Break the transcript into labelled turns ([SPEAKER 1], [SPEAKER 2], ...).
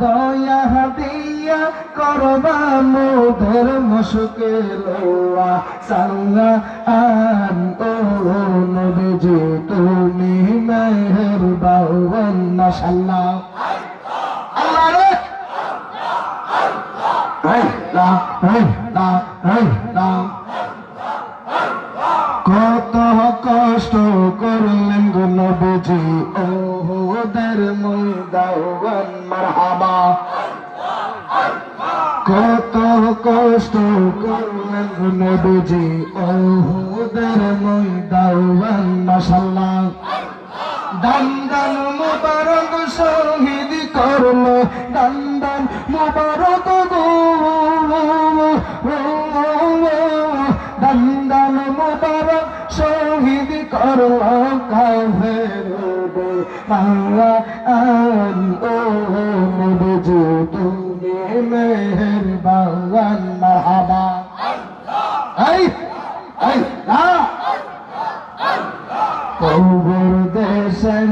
[SPEAKER 1] দয়া দিয়া করবা মোদের মুশকিল সাল্লা আন ও নবীজি তুমি মেহেরবান মাশাআল্লাহ আল্লাহ রে আল্লাহ আল্লাহ আল্লাহ কত কষ্ট করলেন গো নবীজি। ওদের ময়দান মারহাবা। কত কষ্ট করলেন গো নবীজি। ওদের ময়দান মাশাআল্লাহ। দান্দান মুবারক শহীদ করল দান্দান মুবারক শহীদ করো কাফের আন ও নবজি, তুমি মেহের বাগান মারহাবা এই এই না কবর দেশের